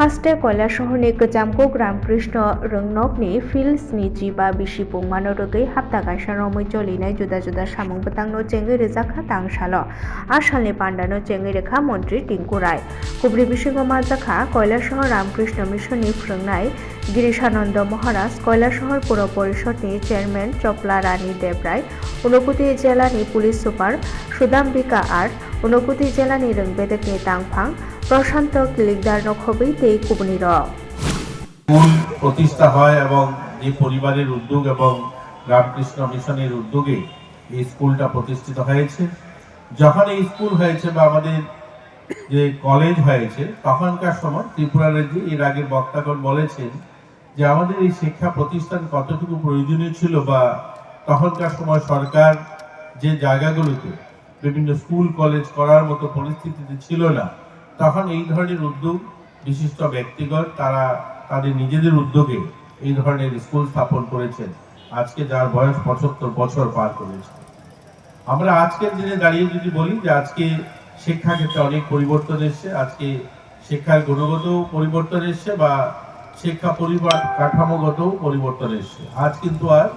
હાસ્ટે કૈલાસહરને કચામકો ગ્રામકૃષ્ણ રંગનોકને ફિલ્સ નીચી બા બીશી પોંગમાનો રગઈ હાપ્તા કાશાનો મજો લઈને જુદા જુદા શામંગ પતાંગનો ચેંગે રેઝાખા તાંગશાલો આ શાલને પાંડાનો ચેંગે રેખા મંત્રી ટિંકુ રાય কুবরি বিশ্বকুমার দেখা কৈলাসহ রামকৃষ্ণ মিশনী ফ্রংনায় গিরিশানন্দ মহারাজ কৈলাসহর পুর পরিষদ নিয়ে চেয়ারম্যান চপলা রানী দেবরায় ঊনকোটি জেলা নিয়ে পুলিশ সুপার সুদাম্বিকা আর උනොකුති ජෙලා නිරුන් බෙදකේ তাংফাং প্রশান্ত কিলিকদার নখবেই তেই কুবনির প্রতিষ্ঠা হয় এবং যে পরিবারের উদ্যোগ এবং রামকৃষ্ণ মিশনের উদ্যোগে এই স্কুলটা প্রতিষ্ঠিত হয়েছে। যখন এই স্কুল হয়েছে বা আমাদের যে কলেজ হয়েছে, তখনকার সময় ত্রিপুরা রাজ্যে এর আগের বক্তাগণ বলেছেন যে আমাদের এই শিক্ষা প্রতিষ্ঠান কতটুকু প্রয়োজনীয় ছিল বা তখনকার সময় সরকার যে জায়গাগুলোতে বিভিন্ন স্কুল কলেজ করার মতো পরিস্থিতিতে ছিল না। তখন এই ধরনের উদ্যোগ বিশিষ্ট ব্যক্তিগণ তারা তাদের নিজেদের উদ্যোগে এই ধরনের স্কুল স্থাপন করেছেন। আজকে যার বয়স পঁচাত্তর বছর পার করেছে। আমরা আজকের দিনে দাঁড়িয়ে যদি বলি যে আজকে শিক্ষা ক্ষেত্রে অনেক পরিবর্তন এসছে। আজকে শিক্ষার গুণগত পরিবর্তন এসছে বা শিক্ষা পরিবার কাঠামোগত পরিবর্তন এসছে। আজ কিন্তু আর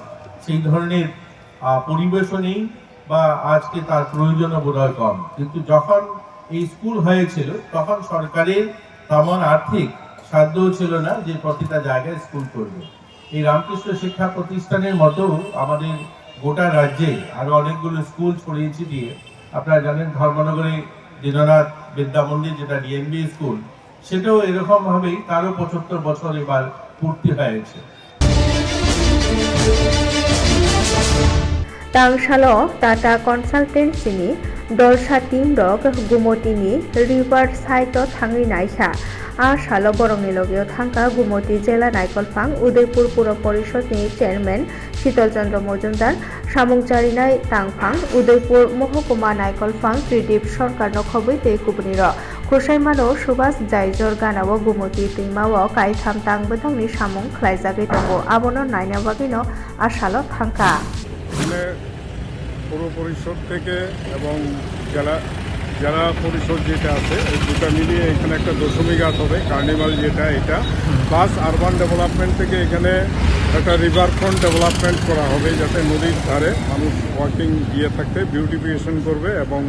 সেই ধরনের আহ, পরিবেশও নেই। বা আজকে তার প্রয়োজনও বোধহয় কম। কিন্তু যখন এই স্কুল হয়েছিল, তখন সরকারের তেমন আর্থিক সাধ্যও ছিল না যে প্রতিটা জায়গায় স্কুল করবে। এই রামকৃষ্ণ শিক্ষা প্রতিষ্ঠানের মতো আমাদের গোটা রাজ্যে আরও অনেকগুলো স্কুল ছড়িয়েছি দিয়ে, আপনারা জানেন ধর্মনগরে দীননাথ বিদ্যা মন্দির, যেটা ডিএনবি স্কুল, সেটাও এরকমভাবেই তারও পঁচাত্তর বছর এবার পূর্তি হয়েছে। तांसालो टाटा कन्सालटेन्सिनि दलसा टीम रक गुमतिनि রিভার সাইট थाङै নাইসা। আর সালো বরংনি লগেও থাকা গুমতি জেলা নাইকলফাং উদয়পুর পুর পরিষদ পরিষদনি চেয়ারম্যান শীতলচন্দ্র মজুমদার সামংচারিনাই তাংফাং উদয়পুর মহকুমা নাইকলফাং ত্রিদীপ সরকার নখবই তে কুবনির। খোসাইমানো সুভাষ জাইজর গানাব গুমতি তৈমাও কাইথাম তাং তাংবদংনি সামং খ্লাইজাগৈ দঙ্গ আবনো নাইনাবাগিন আশালো থাঙ্কা। মানে পৌর পরিষদ থেকে এবং জেলা জেলা পরিষদ যেটা আছে, এই দুটা মিলিয়ে এখানে একটা দশমী গাছ হবে, কার্নিভাল যেটা, এটা। প্লাস আরবান ডেভেলপমেন্ট থেকে এখানে একটা রিভার ফ্রন্ট ডেভেলপমেন্ট করা হবে, যাতে নদীর ধারে মানুষ ওয়াকিং গিয়ে থাকতে বিউটিফিকেশন করবে এবং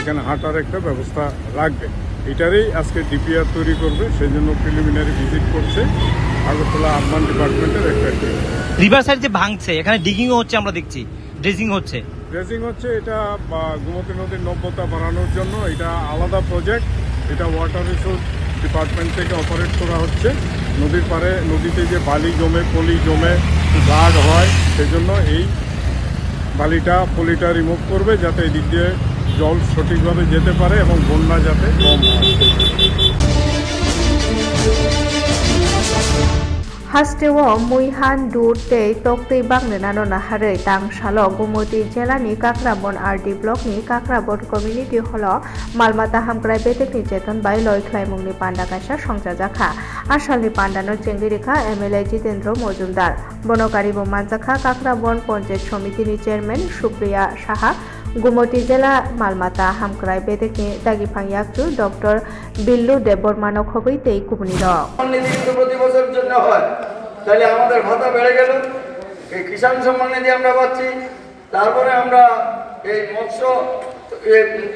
এখানে হাঁটার একটা ব্যবস্থা রাখবে এটারই আজকে ডিপিআর তৈরি করবে সেই জন্য প্রিলিমিনারি ভিজিট করছে আগরতলা আরবান ডিপার্টমেন্টের একটা টিম রিভার সাইড যে ভাঙছে, এখানে ডিগিংও হচ্ছে আমরা দেখছি ড্রেজিং হচ্ছে। ড্রেসিং হচ্ছে এটা গোমতী নদীর নব্যতা বাড়ানোর জন্য এটা আলাদা প্রজেক্ট এটা ওয়াটার রিসোর্স ডিপার্টমেন্ট থেকে অপারেট করা হচ্ছে। নদীর পাড়ে, নদীতে যে বালি জমে, পলি জমে গার্ড হয়, সেজন্য এই বালিটা, পলিটা রিমুভ করবে, যাতে এদিক দিয়ে জল সঠিকভাবে যেতে পারে এবং বন্যা যাতে কম হয়। Hasteo Muihan Durte Tokti Bang Nano Nahare Tang Shalo Gumoti Jelani Kakrabon RD Block ni Kakrabon Community Holo Malmata Hamkrai Betek ni Chetan Bai Loi Klaimung ni Panda Kasha Shongja Jakha Ashal ni Pandano Chengirika MLA Jitendro Mojumdar বনকারী বোমাঞ্জাখা কাকরা বন পঞ্চায়েত সমিতির chairman Supriya Saha, Gumti জেলা মালমাতা হামক্রাই বেদেকে দাগি ফাংয়াকচু doctor Billu দেববর্মানক হবেই তেই কুমনির। প্রতি বছর জন্য হয়। তাহলে আমাদের ভাতা বেড়ে গেল। এই কিষাণ সম্মান নিধি আমরা পাচ্ছি। তারপরে আমরা এই মৎস্য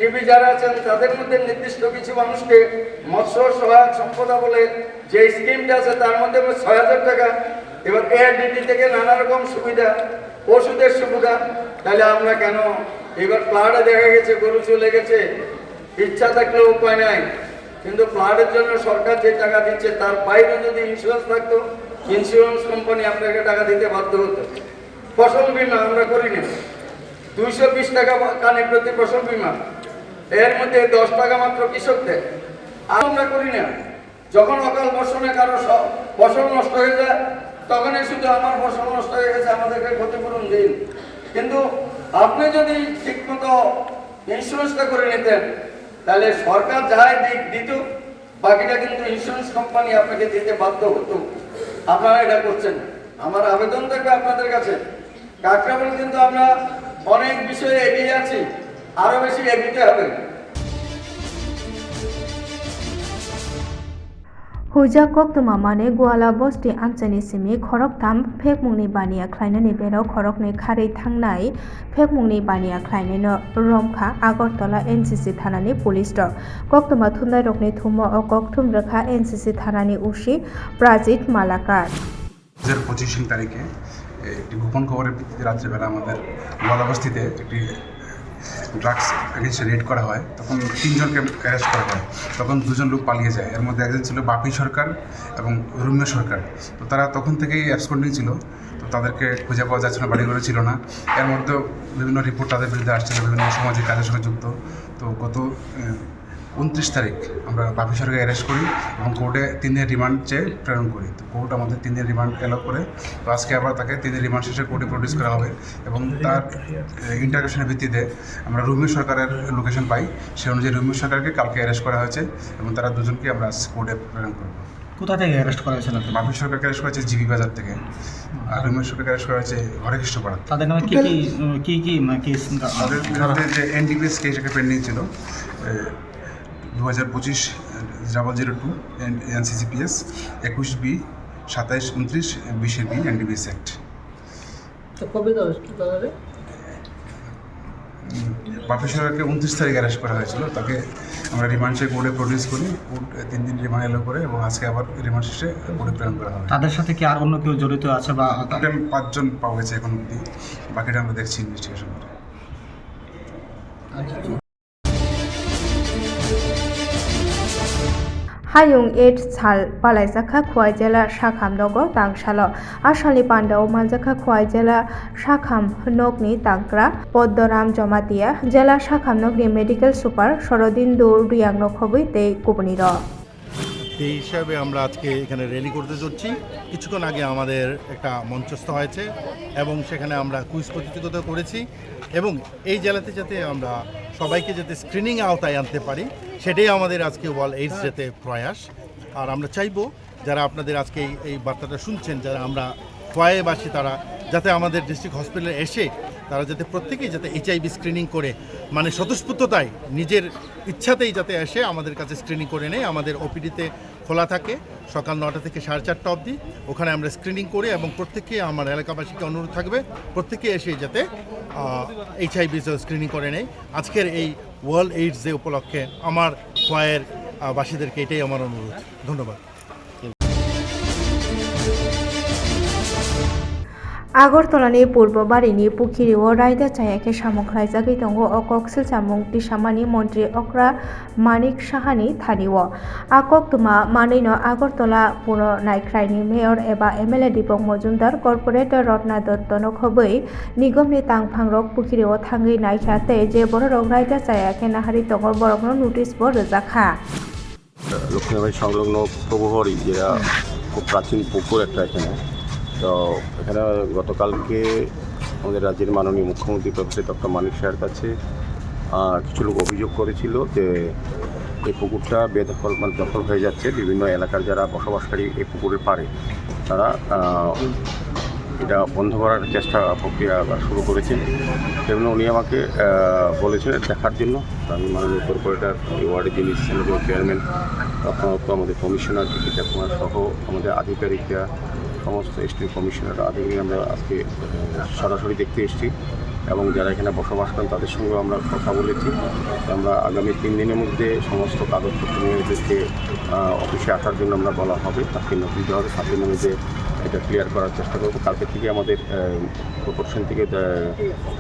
জীবী যারা আছেন, তাদের মধ্যে নির্দিষ্ট কিছু মানুষকে মৎস্য সহায়ক সম্পদা বলে যে স্কিমটা আছে, তার মধ্যে ছয় হাজার টাকা এবার এআরডিটি থেকে নানা রকম সুবিধা, ওষুধের সুবিধা। তাহলে আমরা কেন? এবার প্লাডে দেখা গেছে, গরু চলে গেছে, ইচ্ছা থাকলেও উপায় নাই। কিন্তু ফ্লাডের জন্য সরকার যে টাকা দিচ্ছে, তার বাইরে যদি ইন্স্যুরেন্স থাকতো ইন্স্যুরেন্স কোম্পানি আপনাকে টাকা দিতে বাধ্য হতো। ফসল বীমা আমরা করি না দুইশো বিশ টাকা কানে প্রতি ফসল বীমা। এর মধ্যে দশ টাকা মাত্র কৃষক দেয় আর আমরা করি না। যখন অকাল বর্ষণে কারও ফসল নষ্ট হয়ে যায় তখনই শুধু আমার ফসল নষ্ট হয়ে গেছে, আমাদেরকে ক্ষতিপূরণ দিন। কিন্তু আপনি যদি ঠিকমতো ইন্স্যুরেন্সটা করে নিতেন, তাহলে সরকার যাই দিক দিত বাকিটা কিন্তু ইন্স্যুরেন্স কোম্পানি আপনাকে দিতে বাধ্য হতো। আপনারা এটা করছেন। আমার আবেদন থাকবে আপনাদের কাছে। কাকরাবল কিন্তু আমরা অনেক বিষয়ে এগিয়ে আছি। আরও বেশি এগিয়ে হবে। Huja koktuma mane guala bosti amchani simi khorok tam phekmungni baniya khlainani bero khorokni kharei thangnai phekmungni baniya khlainani romkha agartala NCC thanani police dok koktuma thumnai rokni thumo o kokthum rekha NCC thanani ushi Prajit Malakar দু হাজার পঁচিশ তারিখে একটি গোপন খবরের ভিত্তিতে রাত্রেবেলা আমাদের গোয়ালাবস্তিতে একটি ড্রাগস এগেন্সে রেড করা হয়, তখন তিনজনকে অ্যারেস্ট করা হয়, তখন দুজন লোক পালিয়ে যায়। এর মধ্যে একজন ছিল বাপি সরকার এবং রুমিয়া সরকার। তো তারা তখন থেকেই অ্যাবসকন্ডিং ছিল, তো তাদেরকে খুঁজে পাওয়া যাচ্ছে না বাড়িঘরে ছিল না। এর মধ্যেও বিভিন্ন রিপোর্ট তাদের বিরুদ্ধে আসছিল, বিভিন্ন সামাজিক কাজের সঙ্গে যুক্ত। তো গত উনত্রিশ তারিখ আমরা বাপি সরকারকে অ্যারেস্ট করি এবং কোর্টে তিন দিনের রিমান্ড চেয়ে প্রেরণ করি। তো কোর্ট আমাদের তিন দিনের রিমান্ড এলো করে। তো আজকে আবার তাকে তিন দিনের রিমান্ড শেষে কোর্টে প্রডিউস করা হবে এবং তার ইন্টারগ্রেশনের ভিত্তিতে আমরা রুমিও সরকারের লোকেশন পাই। সেই অনুযায়ী রুমিও সরকারকে কালকে অ্যারেস্ট করা হয়েছে এবং তারা দুজনকে আমরা আজ কোর্টে প্রেরণ করব। কোথা থেকে অ্যারেস্ট করা হয়েছিল বাপি সরকারকে অ্যারেস্ট করা হয়েছে জিবি বাজার থেকে। আর রুমিও সরকারকে অ্যারেস্ট করা হয়েছে হরে হরেকৃষ্ণপাড়া তাদের নামে কি কি কি কি কেস তাদের বিরুদ্ধে যে এনডিপিএস কেস একটা পেন্ডিং ছিল দু হাজার পঁচিশ ডাবল জিরো টু এনসিসিপিএস একুশ বি সাতাইশ উনত্রিশ বিশের বি এনডিপিএস অ্যাক্ট বাপি সরকারকে উনত্রিশ তারিখ অ্যারেস্ট করা হয়েছিল তাকে আমরা রিমান্ড চেয়ে কোর্টে প্রডিউস করি কোর্ট তিন দিন রিমান্ড এলো করে এবং আজকে আবার রিমান্ড শেষে কোর্টে প্রেরণ করা হবে। তাদের সাথে কি আর অন্য কেউ জড়িত আছে বা টোটাল পাঁচজন পাওয়া গেছে এখন অবধি বাকিটা আমরা দেখছি ইনভেস্টিগেশন করে। Hayung 8 sal palaisakha khwai jela shakham dogo tangshalo asali pandao manjakha khwai jela shakham nokni tangkra poddoram jomatia jela shakham nokni medical super shorodindu riang nokhobui tei kubuni ro সেই হিসাবে আমরা আজকে এখানে র্যালি করতে যাচ্ছি কিছুক্ষণ আগে আমাদের একটা মঞ্চস্থ হয়েছে এবং সেখানে আমরা কুইজ প্রতিযোগিতা করেছি এবং এই জেলাতে যাতে আমরা সবাইকে যাতে স্ক্রিনিং আওতায় আনতে পারি, সেটাই আমাদের আজকে ওয়ার্ল্ড এইডস ডেতে প্রয়াস। আর আমরা চাইব যারা আপনাদের আজকে এই বার্তাটা শুনছেন, যারা আমরা খোয়াইবাসী তারা যাতে আমাদের ডিস্ট্রিক্ট হসপিটালে এসে তারা যাতে প্রত্যেকেই যাতে এইচআইভি স্ক্রিনিং করে মানে স্বতঃস্ফূর্ততায় নিজের ইচ্ছাতেই যাতে এসে আমাদের কাছে স্ক্রিনিং করে নেয়। আমাদের ওপিডিতে খোলা থাকে, সকাল নটা থেকে সাড়ে চারটা অবধি। ওখানে আমরা স্ক্রিনিং করি এবং প্রত্যেককে আমার এলাকাবাসীকে অনুরোধ থাকবে, প্রত্যেকে এসে যাতে এইচআইভি স্ক্রিনিং করে নেয়। আজকের এই ওয়ার্ল্ড এইডস ডে উপলক্ষে আমার খোয়াইয়ের বাসীদেরকে এটাই আমার অনুরোধ। ধন্যবাদ। আগরতলা नि पूर्व बारिनि पुखिरिव रायदा चायाखे सामुक रायजागै दङ अकक्सिल सामुक दिसामानि मन्त्री अक्रा मानिक साहानि थानिव आकक दुमा मानैन আগরতলা পুর নাইক্রাইनि মেয়র एबा एमएलए दीपक মজুমদার কর্পোরেটর রত্না দত্ত নখबै निगमनि तांफांरक पुखिरिव थाङै नायखाते जे बररक रायदा चायाखे नाहारि दङ बरकनो নোটিশ ব রোজাখা লক্ষ্মীবাড়ি সংলগ্ন প্রবহরী যেটা খুব প্রাচীন পুকুর একটা এখানে তো এখানে গতকালকে আমাদের রাজ্যের মাননীয় মুখ্যমন্ত্রী প্রফেসর ডক্টর মানিক স্যারের কাছে কিছু লোক অভিযোগ করেছিল যে এই পুকুরটা বেদখল মানে দখল হয়ে যাচ্ছে। বিভিন্ন এলাকার যারা বসবাসকারী এই পুকুরের পারে, তারা এটা বন্ধ করার চেষ্টা, প্রক্রিয়া শুরু করেছেন সেজন্য উনি আমাকে বলেছিলেন দেখার জন্য। আমি মাননীয় কর্পোরেটর এই ওয়ার্ডের যিনি চেয়ারম্যান, তৎক্ষণাৎ আমাদের কমিশনার দীপিকা কুমার সহ আমাদের আধিকারিকরা সমস্ত এসটি কমিশনার আধিকারিক আমরা আজকে সরাসরি দেখতে এসেছি। এবং যারা এখানে বসবাস করেন, তাদের সঙ্গেও আমরা কথা বলেছি। আমরা আগামী তিন দিনের মধ্যে সমস্ত কাগজপত্র নিয়ে এদেরকে অফিসে আসার জন্য আমরা বলা হবে। তাকে নোটিশ দেওয়া হবে। সাত মধ্যে এটা ক্লিয়ার করার চেষ্টা করব। কালকে থেকে আমাদের প্রপোর্শন থেকে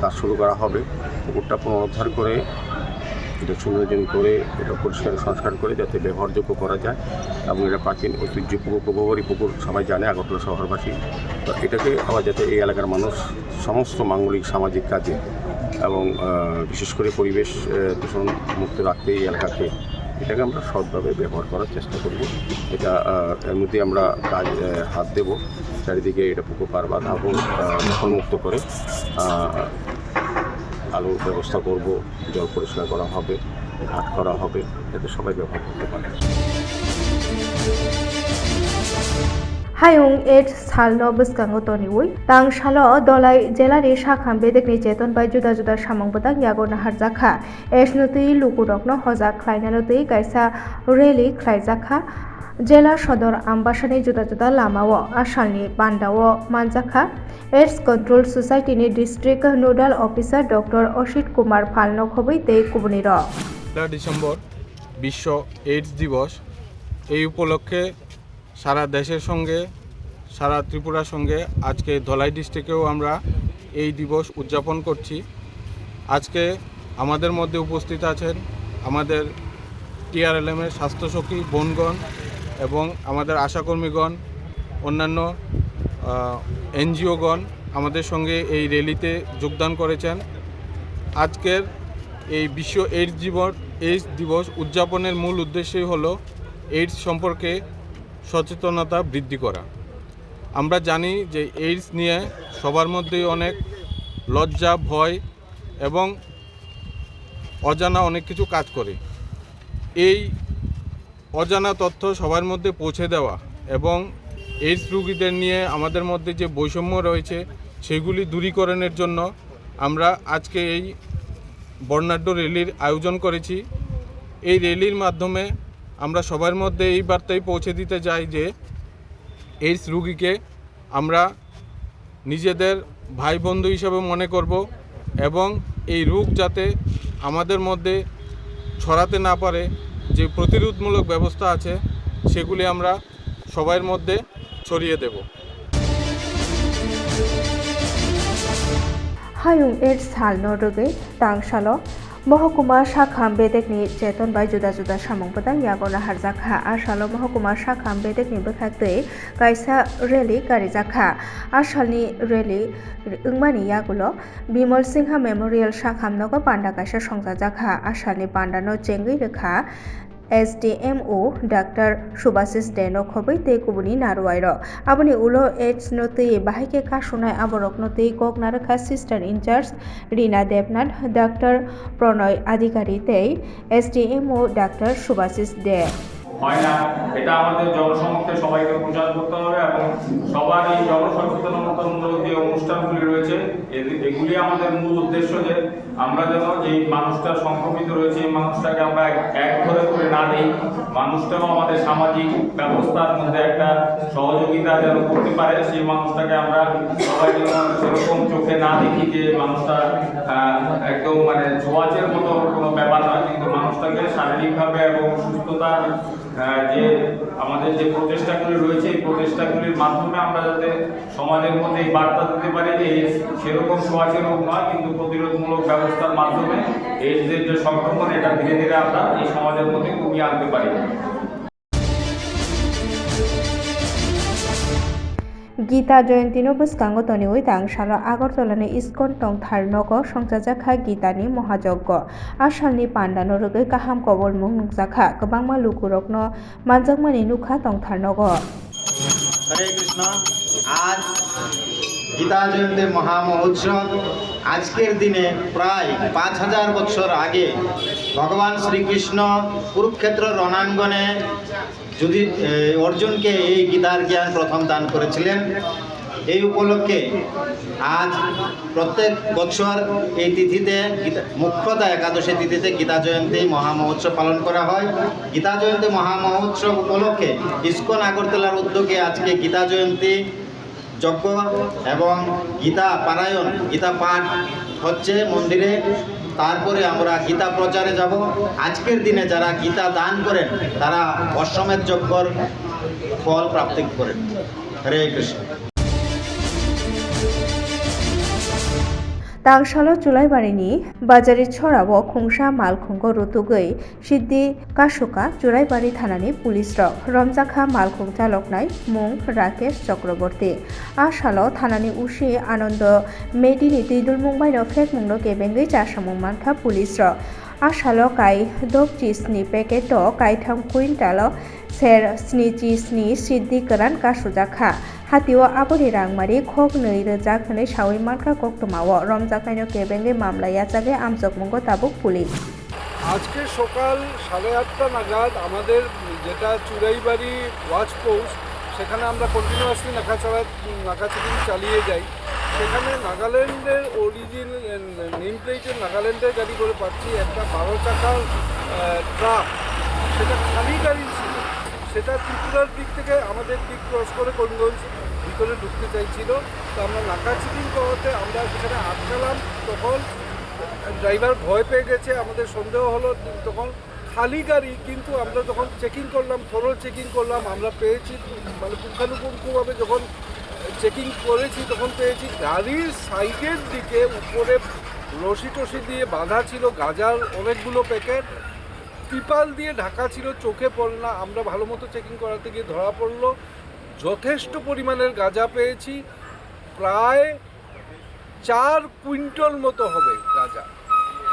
কাজ শুরু করা হবে। পুকুরটা পুনরুদ্ধার করে এটা সুন্দরজন করে এটা পরিষ্কার সংস্কার করে যাতে ব্যবহারযোগ্য করা যায় এবং এটা প্রাচীন ঐতিহ্য পুকুর প্রভাবরী পুকুর সবাই জানে, আগরতলা শহরবাসী। তো এটাকে আবার যাতে এই এলাকার মানুষ সমস্ত মাঙ্গলিক সামাজিক কাজে এবং বিশেষ করে পরিবেশ দূষণ মুক্ত রাখতে এই এলাকাকে এটাকে আমরা সৎভাবে ব্যবহার করার চেষ্টা করব। এটা এর মধ্যে আমরা কাজ হাত দেব, চারিদিকে এটা পুকুর পার বা ধাপন দখলমুক্ত করে। আলোর ব্যবস্থা করব জল পরিষ্কার করা হবে ঘাট করা হবে যাতে সবাই ব্যবহার করতে পারে Hayung et salno bwskango toniwi tang salo dolai jelari sakham bedekni cheton bai juda juda samang botang yagona harjakha esnotui lukurokno hojak khlainanotui kaisa rally khlaijakha জেলা সদর আমবাসানি জুদা জুদা লামাও আসালনি পান্ডাও মানজাখা control সোসাইটিনি district nodal officer doctor Asit Kumar ফালনক হবই তে কুবনির। পয়লা ডিসেম্বর, বিশ্ব এইডস দিবস। এই উপলক্ষে সারা দেশের সঙ্গে, সারা ত্রিপুরার সঙ্গে আজকে ধলাই ডিস্ট্রিক্টেও আমরা এই দিবস উদযাপন করছি। আজকে আমাদের মধ্যে উপস্থিত আছেন আমাদের টিআরএলএমের স্বাস্থ্যসখী বোনগণ এবং আমাদের আশাকর্মীগণ, অন্যান্য এনজিওগণ আমাদের সঙ্গে এই র্যালিতে যোগদান করেছেন। আজকের এই বিশ্ব এইডস জীবন এইডস দিবস উদযাপনের মূল উদ্দেশ্যই হলো এইডস সম্পর্কে সচেতনতা বৃদ্ধি করা। আমরা জানি যে এইডস নিয়ে সবার মধ্যেই অনেক লজ্জা, ভয় এবং অজানা অনেক কিছু কাজ করে। এই অজানা তথ্য সবার মধ্যে পৌঁছে দেওয়া এবং এইডস রুগীদের নিয়ে আমাদের মধ্যে যে বৈষম্য রয়েছে, সেগুলি দূরীকরণের জন্য আমরা আজকে এই বর্ণাঢ্য র্যালির আয়োজন করেছি। এই র্যালির মাধ্যমে আমরা সবার মধ্যে এই বার্তাই পৌঁছে দিতে চাই যে এইডস রুগীকে আমরা নিজেদের ভাই বন্ধু হিসাবে মনে করব এবং এই রোগ যাতে আমাদের মধ্যে ছড়াতে না পারে যে প্রতিরোধমূলক ব্যবস্থা আছে, সেগুলি আমরা সবার মধ্যে ছড়িয়ে দেব। Hayung এর সাল tang salo মহকুমা বেদেকনি চেতন বাই জুদা জুদা সামংপদাং ইয়াগনা হারজাখা আসালো মহকুমা শাখাম বেদেকনি বখাতৈ কাইসা রেলি কারিজাখা আসালনি রেলি 응মানি ইয়াগুলো, বিমল সিংহা মেমোরিয়াল শাখাম নগো পান্ডা কাইসা সংজাজাখা আসালনি পান্ডানো চেঙ্গই রেখা এসডিএমও ডাক্তার সুবাসিস ডেনো খबै tei kubuni naruwairo aboni ulo aids no tui bahai kasunai aborok no tui kok narakha sister incharge Rina Debnath doctor Pranay Adhikari তেই এসডিএমও ডাক্তার সুভাষিস দে হয় না। এটা আমাদের জনসমক্ষে সবাইকে প্রচার করতে হবে এবং সবার এই জনসচেতনতামূলক যে অনুষ্ঠানগুলি রয়েছে। এগুলি আমাদের মূল উদ্দেশ্য যে আমরা যেন যে মানুষটা সংক্রমিত রয়েছে, এই মানুষটাকে আমরা এক- ঘরে করে না দিই। মানুষটাও আমাদের সামাজিক ব্যবস্থার মধ্যে একটা সহযোগিতা যেন করতে পারে, সেই মানুষটাকে আমরা সবাই যেন সেরকম চোখে না দেখি যে মানুষটা একদম মানে ছোঁয়াচের মতো কোনো ব্যাপার নয়। কিন্তু মানুষটাকে শারীরিকভাবে এবং সুস্থতার যে আমাদের যে প্রচেষ্টাগুলি রয়েছে, এই প্রচেষ্টাগুলির মাধ্যমে আমরা যাতে সমাজের মধ্যে এই বার্তা দিতে পারি যে সেরকম ছোঁয়াচে রোগ নয়, কিন্তু প্রতিরোধমূলক ব্যবস্থার মাধ্যমে এইডসের যে সংক্রমণ, এটা ধীরে ধীরে আমরা এই সমাজের মধ্যে কমিয়ে আনতে পারি। গীতা জয়ন্তী বসকাঙ্গ তনিউই তাং সালো আগরতলানি ইস্কন টং থারনগ সংজাজাখা গীতানি মহাযজ্ঞ। আসালনি পান্ডা নরগে কাহাম কবল মুং নুকজাখা গোबांमा লুকুরকনো মানজাকমানী নুখা টং থারনগ হরে কৃষ্ণ গীতা জয়ন্তী মহামহোৎসব। আজকের দিনে প্রায় পাঁচ হাজার বছর আগে ভগবান শ্রীকৃষ্ণ কুরুক্ষেত্র রণাঙ্গনে যদি অর্জুনকে এই গীতার জ্ঞান প্রথম দান করেছিলেন। এই উপলক্ষে আজ প্রত্যেক বছর এই তিথিতে মুখ্যত একাদশী তিথিতে গীতা জয়ন্তী মহামহোৎসব পালন করা হয়। গীতা জয়ন্তী মহামহোৎসব উপলক্ষে ইস্কন আগরতলার উদ্যোগে আজকে গীতা জয়ন্তী যজ্ঞ এবং গীতা পারায়ণ, গীতা পাঠ হচ্ছে মন্দিরে। তারপরে আমরা গীতা প্রচারে যাব। আজকের দিনে যারা গীতা দান করেন, তারা অশ্বমেধ যজ্ঞর ফল প্রাপ্তি করেন। হরে কৃষ্ণ। তাংসালো চুলাইবাড়িনি বাজারে ছড়াবো খুংসা মালখুঙ্গ রুতুগৈ সিদ্ধি কাশুকা চুরাইবাড়ি থানানি পুলিশ রক। রমজাখা মালখুং চালকনাই মুং রাকেশ চক্রবর্তী। আসালো থানানি উসি আনন্দ, মেডিনি তুইদুল মুম্বাইনো ফেক মুংনো কেবেঙ্গৈ 아샬로가이 독지스니 베게도 가이탐 쿠인달로 셀 스니지스니 시디그란 가수자카 হাতিও আবরি রাংমারি খোক নৈ রোজা খনে সাউই মানকা কক্তমাও রমজাকাইনো কেবেঙ্গে মামলায় আচাগে আমচকমঙ্গ তাবুক পুলিশ আজকে সকাল সাড়ে আটটা নাগাদ আমাদের যেটা চুরাইবাড়ি ওয়াচ পোস্ট, সেখানে আমরা কন্টিনিউয়াসলি নাকাচড়া নাকাচুরি চালিয়ে যাই। সেখানে নাগাল্যান্ডের অরিজিন নেম প্লেটের নাগাল্যান্ডের গাড়ি করে পাচ্ছি একটা বারো চাকার ট্রাক সেটা খালি গাড়ি ছিল। সেটা ত্রিপুরার দিক থেকে আমাদের দিক ক্রস করে করিমগঞ্জ ভিতরে ঢুকতে চাইছিল। তো আমরা নাকা চেকিং করাতে আমরা সেখানে আটকালাম তখন ড্রাইভার ভয় পেয়ে গেছে, আমাদের সন্দেহ হলো তখন খালি গাড়ি, কিন্তু আমরা যখন চেকিং করলাম থরল চেকিং করলাম, আমরা পেয়েছি। মানে পুঙ্খানুপুঙ্খভাবে যখন চেকিং করেছি, তখন পেয়েছি গাড়ির সাইডের দিকে উপরে রশি টসি দিয়ে বাঁধা ছিল, গাজার অনেকগুলো প্যাকেট ত্রিপাল দিয়ে ঢাকা ছিল, চোখে পড়ল না। আমরা ভালো মতো চেকিং করাতে গিয়ে ধরা পড়ল। যথেষ্ট পরিমাণের গাঁজা পেয়েছি। প্রায় চার কুইন্টল মতো হবে গাঁজা।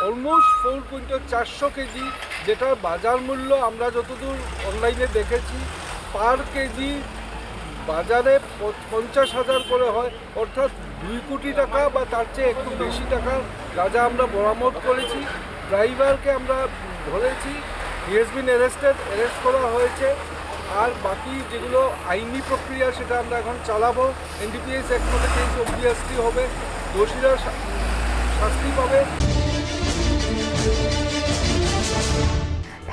অলমোস্ট ফোর কুইন্টাল, চারশো কেজি, যেটার বাজার মূল্য আমরা যতদূর অনলাইনে দেখেছি পার কেজি বাজারে পঞ্চাশ হাজার করে হয়, অর্থাৎ দুই কোটি টাকা বা তার চেয়ে একটু বেশি টাকার গাঁজা আমরা বরামদ করেছি, ড্রাইভারকে আমরা ধরেছি he has been arrested arrest করা হয়েছে। আর বাকি যেগুলো আইনি প্রক্রিয়া, সেটা আমরা এখন চালাবো। এনডিপিএস অ্যাক্ট মধ্যে কেস হবে, দোষীরা শাস্তি পাবে।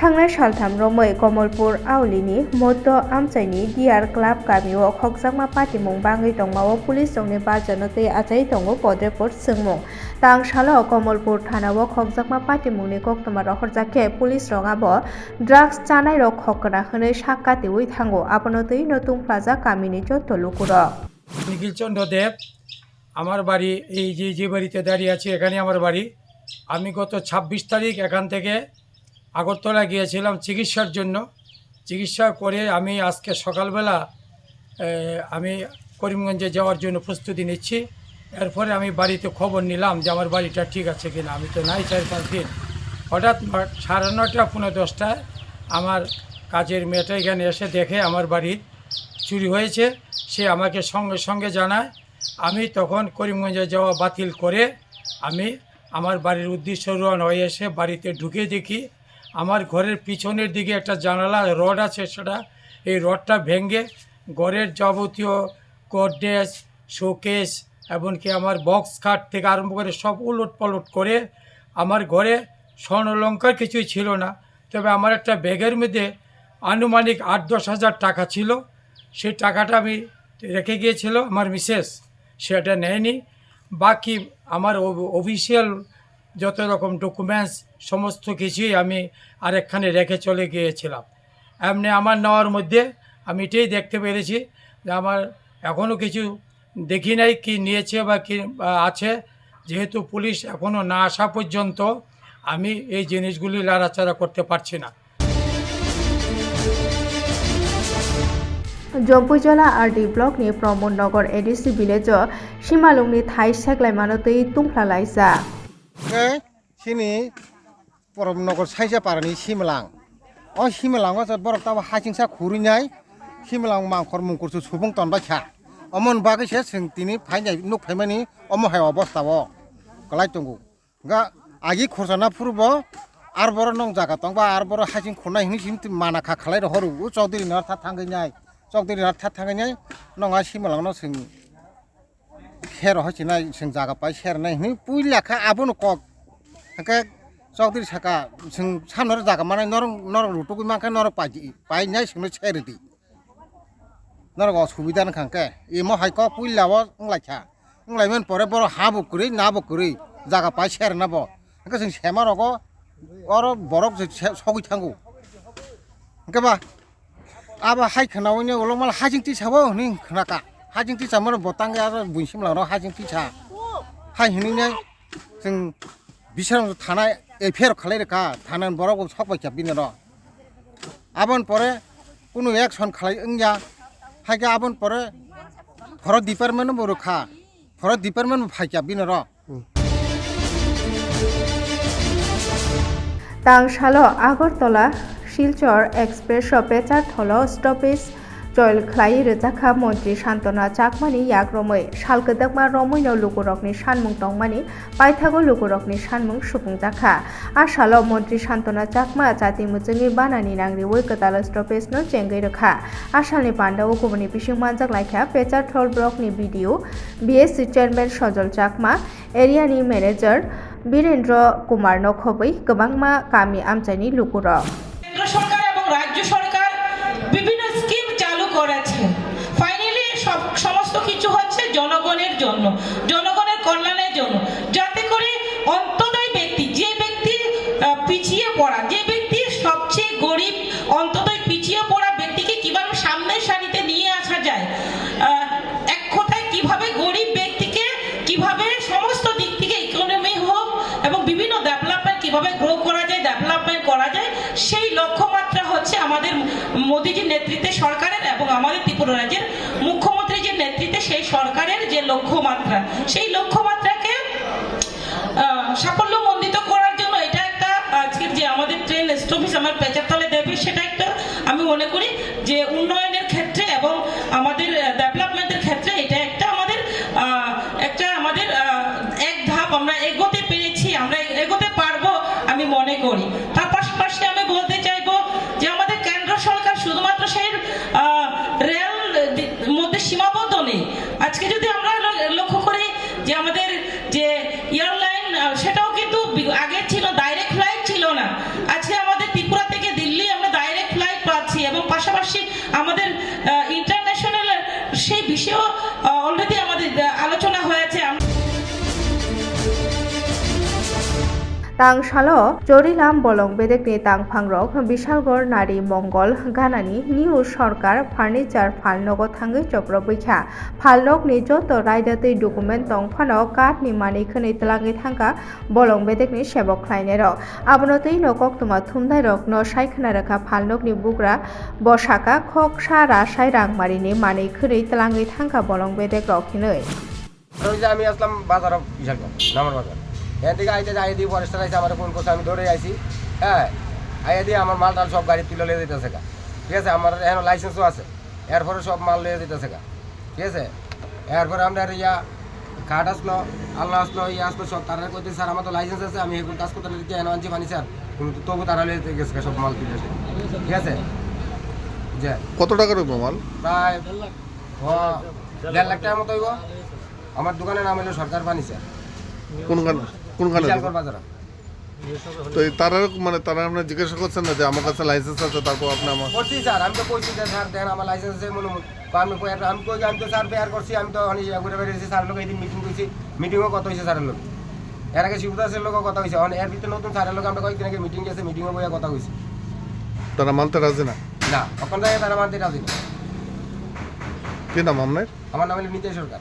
थांनाय सानथाम मै कमलपुर आवलिनि मध्य आमचाइनि डिआर क्लाब गामियाव खगजांमा पाटिमुं बाङै दंमावो पुलिस दंनि बाजानोकै आजाय दङ बद्रेपुर सोंमुं तां सालाव कमलपुर थानाव खगजांमा पाटिमुंनि कक्टमार हरजाखे पुलिस रङाबो ड्राग्स जानाय रक हकना होनो साकातिवै थांगौ आपनतै নতুন প্লাজা কামিনী চন্দ্র লুকুর নিখিল চন্দ্র দেব আমার বাড়ি এই যে যে বাড়িতে দাঁড়িয়ে আছি এখানে আমার বাড়ি আমি গত ২৬ তারিখ এখান থেকে আগরতলা গিয়েছিলাম চিকিৎসার জন্য। চিকিৎসা করে আমি আজকে সকালবেলা আমি করিমগঞ্জে যাওয়ার জন্য প্রস্তুতি নিচ্ছি। এরপরে আমি বাড়িতে খবর নিলাম যে আমার বাড়িটা ঠিক আছে কিনা। আমি তো নাই চার পাঁচ দিন। হঠাৎ সাড়ে নটা পনেরো দশটায় আমার কাজের মেয়েটা এখানে এসে দেখে আমার বাড়ির চুরি হয়েছে। সে আমাকে সঙ্গে সঙ্গে জানায়, আমি তখন করিমগঞ্জে যাওয়া বাতিল করে আমি আমার বাড়ির উদ্দেশ্য রওনা হয়ে এসে বাড়িতে ঢুকে দেখি আমার ঘরের পিছনের দিকে একটা জানালা রড আছে সেটা। এই রডটা ভেঙে ঘরের যাবতীয় গডরেজ শোকেস, এমনকি আমার বক্স খাট থেকে আরম্ভ করে সব উলট পালট করে আমার ঘরে স্বর্ণলঙ্কার কিছুই ছিল না। তবে আমার একটা ব্যাগের মধ্যে আনুমানিক আট দশ হাজার টাকা ছিল। সেই টাকাটা আমি রেখে গিয়েছিল আমার মিসেস। সেটা নেয়নি। বাকি আমার অফিসিয়াল যত রকম ডকুমেন্টস সমস্ত কিছুই আমি আরেকখানে রেখে চলে গিয়েছিলাম। এমনি আমার নেওয়ার মধ্যে আমি এটাই দেখতে পেরেছি যে আমার এখনও কিছু দেখি নাই কি নিয়েছে বা কি আছে। যেহেতু পুলিশ এখনও না আসা পর্যন্ত আমি এই জিনিসগুলি লাড়াচাড়া করতে পারছি না। জম্পুজলা আর ডি ব্লক নি প্রমোদনগর এডিসি ভিলেজ সীমালুংনি থাই সাকলাইমানতেই তুংফ্লা লাইসা। सिनि परमनगर साइजा पारानि सिमलां अ सिमलाङाव जा बरफ ताबा हासिंसा खुरिनाय सिमलां मांखर मुंखरसो सुबुं तनबायसा अमन बागैसे जों दिनै फायनाय नुक फायमानि अमहाय अबस्थाव गलाय दंगौ गा आगि खरसाना फुरब आर बर नं जागा दंबा आर बर हासिं खुरनाय हिनि सिम मानाखा खालाय हरु चौधुरी ना था थांगैनाय चौधुरी ना था थांगैनाय नङा सिमलांनाव সের হচ্ছে না সিং জায়গা পাই সের নাই হুই পুই লেখা আবনো কক। হাকে চৌধুরী থাকা সিং সামনের জায়গা মানে নর নর রুটুকু মাকে নর পাই পাই নাই সিং সের দি। নর অসুবিধা না খাঙ্কে এমো হাইক পুই লাব লাইখা লাইমেন পরে বড় হা বকুরি না বকুরি জায়গা পাই সের নাব। হাকে সিং সেমার অগ অর বরক সগি থাঙ্গু হাকে বা আবার হাই খানাওনি অলমাল হাজিং তি সাবো হনি খানাকা। হাজিং টিচা মোর বতাং আর বুঝিম লো হাজিং পিছা হাই হিনে जों বিসারাম থানায় খালাই রেখা থানান বড় সবাই পয়সা বিনে আবন পরে কোনো অ্যাকশন খালাই ইংয়া হাইকে আবন পরে ফরত ডিপার্টমেন্ট রখা ফরত ডিপার্টমেন্ট ফাইকা বিনে র তাংশালো আগরতলা শিলচর এক্সপ্রেস পেচার থল স্টপেজ joilkhlairetaka মন্ত্রী শান্তনা চাকমানি ইয়াগ্রমই সালকদাকমা রমৈন লুকুরকনি সানমুং টংমানি পাইথাগো লুকুরকনি সানমুং সুপুংজাখা আশাল মন্ত্রী শান্তনা চাকমা জাতি মুজঙ্গি বানানি নাংরি ওইকতাল স্টপেজ নো চেঙ্গই রেখা। আসামনি পান্ডা ও গুবনি পিসিং মানজাক লাইখা, পেচার থল ব্লকনি BDO, BSC chairman Sajal Chakma এরিয়ানি manager Birendra Kumar নখবৈ গবাংমা কামি আমচাইনি লুকুরক জন্য জনগণের কল্যাণের জন্য যাতে করে অন্তদয় ব্যক্তি, যে ব্যক্তি পিছিয়ে পড়া, যে ব্যক্তি সবচেয়ে গরিব, অন্তদয় পিছিয়ে পড়া ব্যক্তিকে কীভাবে সামনের সারিতে নিয়ে আসা যায় এক কথায় কীভাবে গরিব ব্যক্তিকে, কীভাবে সমস্ত দিক থেকে ইকোনমি হোক এবং বিভিন্ন ডেভেলপমেন্ট কীভাবে গ্রো করা যায় ডেভেলপমেন্ট করা যায়, সেই লক্ষ্যমাত্রা হচ্ছে আমাদের মোদীজির নেতৃত্বে সরকারের এবং আমাদের ত্রিপুরা রাজ্যের মুখ্যমন্ত্রীর যে নেতৃত্বে সেই সরকারের যে লক্ষ্যমাত্রা। সেই লক্ষ্যমাত্রাকে বিষয়েও অলরেডি আমাদের আলোচনা তাং সাল জরিলাম বলং বেদেকনি তাং ফাংরক বিশালগড় নারী মঙ্গল, গানানি, নিউ সরকার, ফার্নিচার ফালনগ থাঙ্গি চক্র বৈখা ফালনক নি যত রায়দাতই ডকুমেন্ট তং ফানো, কাঠ নি মানি খনি তলাঙ্গি থাঙ্গা বলং বেদেকনি সেবক খাইনের আবনতই নকক তোমা থুমদাই রক, ন সাইখানা রেখা ফালনক নি বুকরা বসাকা, খক, সারা, সাই রাংমারি নি মানি খনি তলাঙ্গি থাঙ্গা বলং, বেদেক আমি আসলাম বাজার বিশালগড়, নামার বাজার। এখান থেকে আইতে আই দিয়ে ফরেস্টার আইসে আমার ফোন করছে আমি দৌড়ে আইছি। হ্যাঁ আইয়া দিয়ে আমার মাল টাল সব গাড়ি তুলে লিয়ে যেতেছে গা। ঠিক আছে আমার এখন লাইসেন্সও আছে। এরপরে সব মাল লিয়ে যেতেছে গা। ঠিক আছে? এরপরে আমরা ইয়া কার্ড আসলো আল্লাহ আসলো ইয়ে আসলো সব তারা করতে স্যার আমার তো লাইসেন্স আছে আমি এগুলো কাজ করতে দিতে এনে আনছি মানি স্যার। কিন্তু তবু তারা লিয়ে গেছে সব মাল তুলে ঠিক আছে? যে কত টাকার মাল? প্রায় দেড় লাখ টাকার মতো হইব। আমার দোকানের নাম হলো সরকার ফার্নিচার কোনখানে কোনখানে? তো তারা মানে তারা আপনার জিজ্ঞাসা করছেন না যে আমার কাছে লাইসেন্স আছে তারপর আপনি আমার করছি স্যার আমি তো কইছি যে স্যার দেন আমার লাইসেন্স আছে মনে। আমি কই আমি কই আমি তো স্যার বেয়ার করছি আমি তো অনেক ঘুরে বেরিয়েছি স্যার লোক এইদিন মিটিং করছি মিটিংও কত হয়েছে স্যারের লোক এর আগে শিবদাসের লোকও কথা হয়েছে অন এর ভিতরে নতুন স্যারের লোক আমরা কয়েকদিন আগে মিটিং গেছে মিটিংও বইয়া কথা হয়েছে তারা মানতে রাজি না? না ওখান থেকে তারা মানতে রাজি না। কি নাম আপনার? আমার নাম হলো নিতাই সরকার।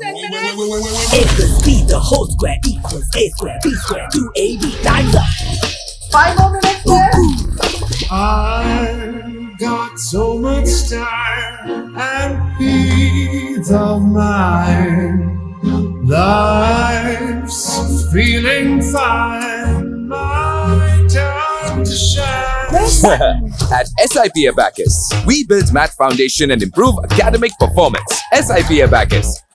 If the speed the whole square equals a square b square 2ab times up. Five more minutes I've got so much time and peace of mind. Life's feeling fine. My time to shine. At SIP Abacus, we build math foundation and improve academic performance. SIP Abacus,